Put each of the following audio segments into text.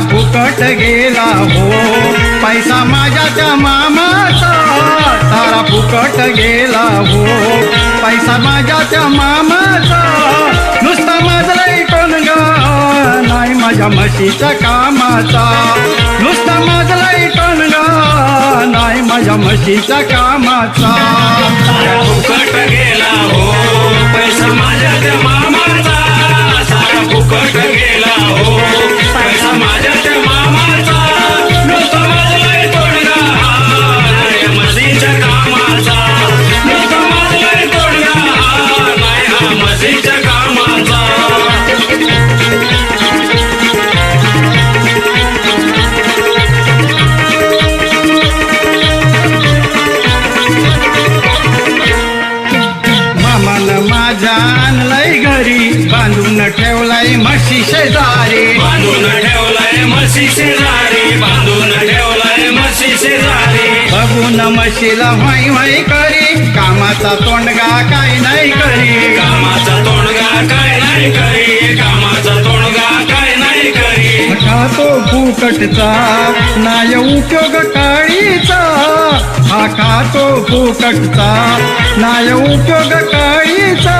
फुकट गेला हो. पैसा माझ्याच्या मामाचा. तारा फुकट गेला हो. पैसा माझ्याच्या मामाचा. नुसता माझा कोण ग नाही माझ्या म्हशीच्या कामाचा. नुसता माझा कोण ग नाही माझ्या म्हशीच्या कामाचा. मसीच्या कामाचा मामान माझ्या आणलंय घरी बांधून ठेवलाय म्हशी शेजारी. बांधून ठेवलाय म्हशी शेजारी बांधून ठेवलाय म्हशी शेजारी. बघून म्हशीला व्हाई व्हाई करी. कामाचा तोंडगा काय नाही करी. कामाचा तोंडगा काय नाही करी. कामाचा तोंडगा काय नाही करी. खातो फुकटचा नाय उपयोग काळीचा. हा खातो फुकटचा नाय उपयोग काळीचा.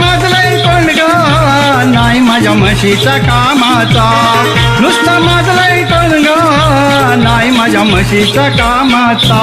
माझलाय तोंडगा नाही माझ्या म्हशीच्या कामाचा. नुसता माझलाय नाही कामाचा.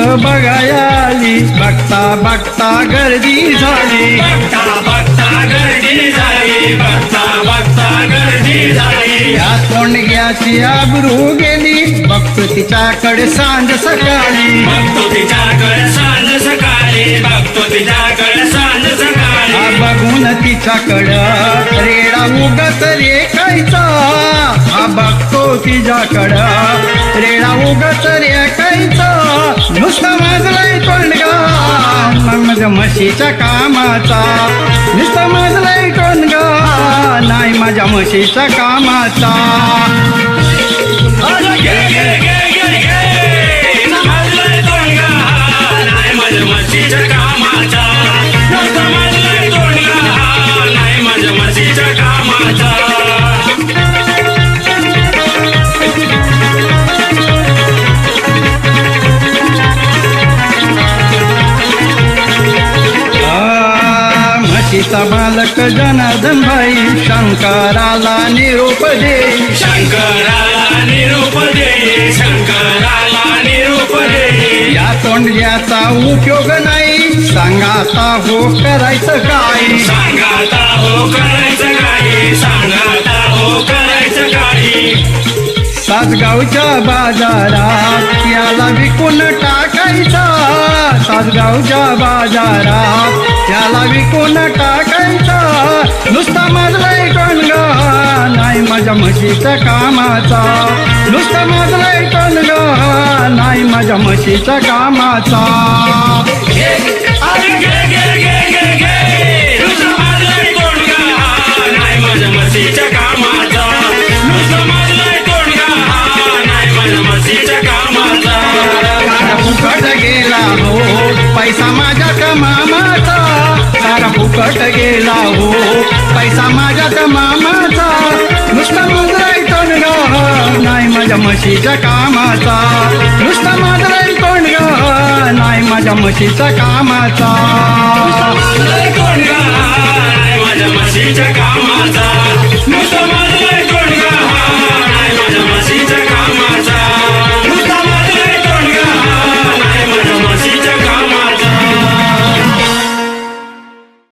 गावातून बघाया आली बघता बघता गर्दी झाली. बघता बघता गर्दी झाली बघता बघता गर्दी झाली या तोंडग्याची आबरू गेली बघतो तिच्याकडे सांज सकाळी. बघतो तिच्याकडे सांज सकाळी बघतो तिच्याकडे सांज सकाळी बघून तिच्याकडं रेडा उगत रेखायचा. हा बघतो तिच्याकडं रेडा उगत रेखायचा. नुसता माझलाय तोंडगा कोंडगा माझ्या म्हशीच्या कामाचा. नुसता माझलाय कोंडगा नाही माझ्या म्हशीच्या कामाचा. म्हशीचा बालक जनार्दन भाई शंकराला निरोप दे. शंकराला निरूप दे शंकराला निरूप दे. या तोंडल्याचा उपयोग नाही सांगाता हो करायचं काय? सांगाता हो करायचं काही सांगाता हो करायचं काही सासगावच्या बाजारात याला विकून टाकायचा. सासगावच्या बाजारात त्याला विकून टाकायचा. नुसता माझलाय टोनगा नाही माझ्या म्हशीचा कामाचा. नुसता माझलाय टोनगा नाही माझ्या म्हशीचा कामाचा. पैसा माझ्या मामाचा सारा फुकट गेला हो. पैसा माझ्या मामाचा नुसता माझलाय तोंडगा नाही माझ्या म्हशीच्या कामाचा. नुसता माझलाय तोंडगा नाही माझ्या म्हशीच्या नाही माझ्या म्हशीच्या कामाचा.